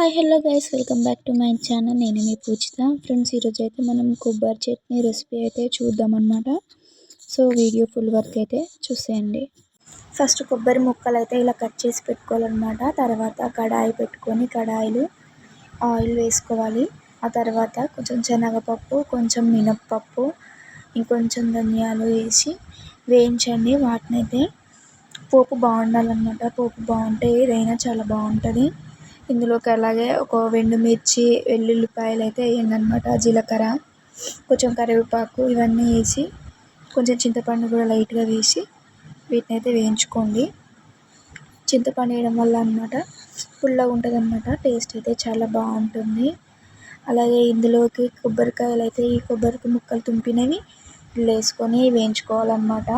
Hi hello guys welcome back to my channel నేను మీ పూజిత. Friends ఈరోజు అయితే మనం కొబ్బరి చట్నీ రెసిపీ అయితే చూద్దాం అనమాట సో వీడియో ఫుల్ వర్క్ అయితే చూసేయండి. ఫస్ట్ కొబ్బరి ముక్కలు అయితే ఇలా కట్ చేసి పెట్టుకోవాలన్నమాట. తర్వాత కడాయి పెట్టుకొని కడాయిలు ఆయిల్ వేసుకోవాలి. ఆ తర్వాత కొంచెం శనగపప్పు కొంచెం మినప్పప్పు ఇంకొంచెం ధనియాలు వేసి వేయించండి. వాటిని అయితే పోపు బాగుండాలన్నమాట. పోపు బాగుంటే ఏదైనా చాలా బాగుంటుంది. ఇందులోకి అలాగే ఒక మిర్చి వెల్లుల్లిపాయలు అయితే వేయండి అనమాట జీలకర్ర కొంచెం కరివేపాకు ఇవన్నీ వేసి కొంచెం చింతపండు కూడా లైట్గా వేసి వీటిని అయితే వేయించుకోండి. చింతపండు వేయడం వల్ల అనమాట పుల్లగా ఉంటుంది అనమాట టేస్ట్ అయితే చాలా బాగుంటుంది. అలాగే ఇందులోకి కొబ్బరికాయలు అయితే ఈ కొబ్బరికి ముక్కలు తుంపినవి వేసుకొని వేయించుకోవాలన్నమాట.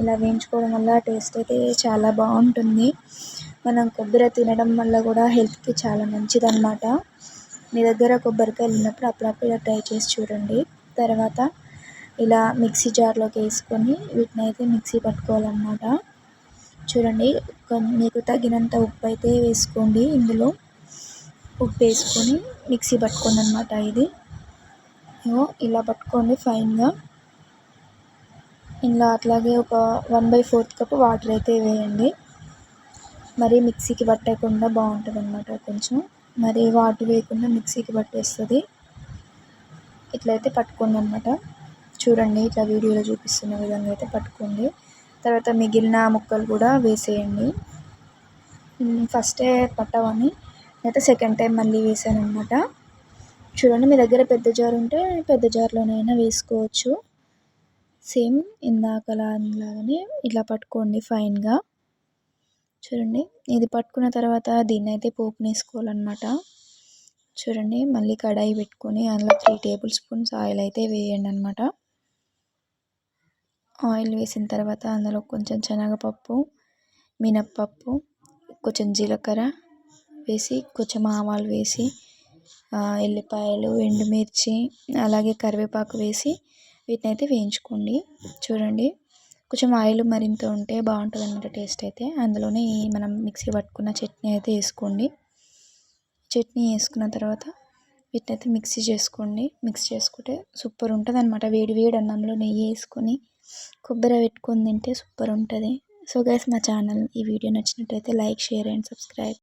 ఇలా వేయించుకోవడం వల్ల టేస్ట్ అయితే చాలా బాగుంటుంది. మనం కొబ్బరి తినడం వల్ల కూడా హెల్త్కి చాలా మంచిది అనమాట మీ దగ్గర కొబ్బరికాయలు ఉన్నప్పుడు అప్పుడప్పుడు ఇలా ట్రై చేసి చూడండి. తర్వాత ఇలా మిక్సీ జార్లోకి వేసుకొని వీటిని అయితే మిక్సీ పట్టుకోవాలన్నమాట. చూడండి మీకు తగినంత ఉప్పు అయితే వేసుకోండి. ఇందులో ఉప్పు వేసుకొని మిక్సీ పట్టుకోండి అనమాట ఇది ఇలా పట్టుకోండి ఫైన్గా. ఇలా అట్లాగే ఒక one by fourth cup water అయితే వేయండి. మరి మిక్సీకి పట్టకుండా బాగుంటుంది అనమాట కొంచెం. మరి వాటర్ వేయకుండా మిక్సీకి పట్టేస్తుంది. ఇట్లయితే పట్టుకోండి అనమాట చూడండి ఇట్లా వీడియోలో చూపిస్తున్న విధంగా అయితే పట్టుకోండి. తర్వాత మిగిలిన ముక్కలు కూడా వేసేయండి. ఫస్టే పట్టవని అయితే సెకండ్ టైం మళ్ళీ వేసాను అనమాట చూడండి మీ దగ్గర పెద్ద జార్ ఉంటే పెద్ద జార్లోనైనా వేసుకోవచ్చు. సేమ్ ఇందాకలాగానే ఇలా పట్టుకోండి ఫైన్గా చూడండి. ఇది పట్టుకున్న తర్వాత దీన్ని అయితే పోపునేసుకోవాలన్నమాట. చూడండి. మళ్ళీ కడాయి పెట్టుకొని అందులో త్రీ టేబుల్ స్పూన్స్ ఆయిల్ అయితే వేయండి అనమాట ఆయిల్ వేసిన తర్వాత అందులో కొంచెం శనగపప్పు మినప్పప్పు కొంచెం జీలకర్ర వేసి కొంచెం ఆవాలు వేసి ఎల్లిపాయలు ఎండుమిర్చి అలాగే కరివేపాకు వేసి వీటిని అయితే వేయించుకోండి. చూడండి. కొంచెం ఆయిల్ మరింత ఉంటే బాగుంటుంది అనమాట టేస్ట్ అయితే. అందులోనే మనం మిక్సీ పట్టుకున్న చట్నీ అయితే వేసుకోండి. చట్నీ వేసుకున్న తర్వాత వీటిని అయితే మిక్సీ చేసుకోండి. మిక్స్ చేసుకుంటే సూపర్ ఉంటుంది అనమాట వేడి వేడి అన్నంలో నెయ్యి వేసుకొని కొబ్బరి పెట్టుకొని తింటే సూపర్ ఉంటుంది. సో గైస్ మా ఛానల్ ఈ వీడియో నచ్చినట్టయితే లైక్ షేర్ అండ్ సబ్స్క్రైబ్.